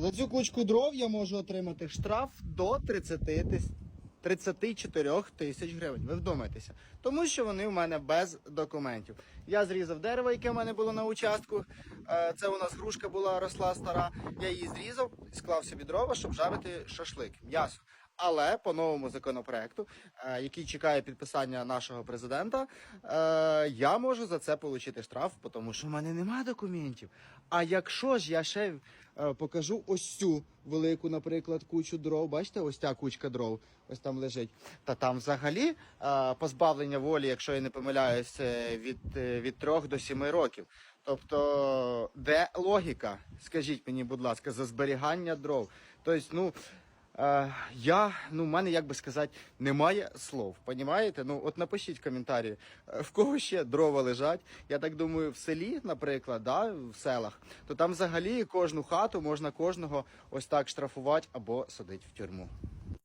За цю кучку дров я можу отримати штраф до 30 34 тисяч гривень. Ви вдумайтеся. Тому що вони в мене без документів. Я зрізав дерево, яке в мене було на участку. Е, Це у нас грушка була росла стара. Я її зрізав, склав собі дрова, щоб жарити шашлик, м'ясо. Але по новому законопроекту, е, який чекає підписання нашого президента, е, я можу за це отримати штраф, тому що в мене немає документів. А якщо ж я ще е, покажу ось цю велику, наприклад, кучу дров, бачите, ось ця кучка дров, ось там лежить. Та там взагалі позбавлення волі, якщо я не помиляюсь, е, від, від 3 до 7 років. Тобто, де логіка? Скажіть мені, будь ласка, за зберігання дров. Тобто, ну. Е, я, ну, в мене, як би сказати, немає слов. Понімаєте? Ну, от напишіть в коментарі, е, в кого ще дрова лежать. Я так думаю, в селі, наприклад, да, в селах, то там взагалі кожну хату можна кожного ось так штрафувати або садити в тюрму.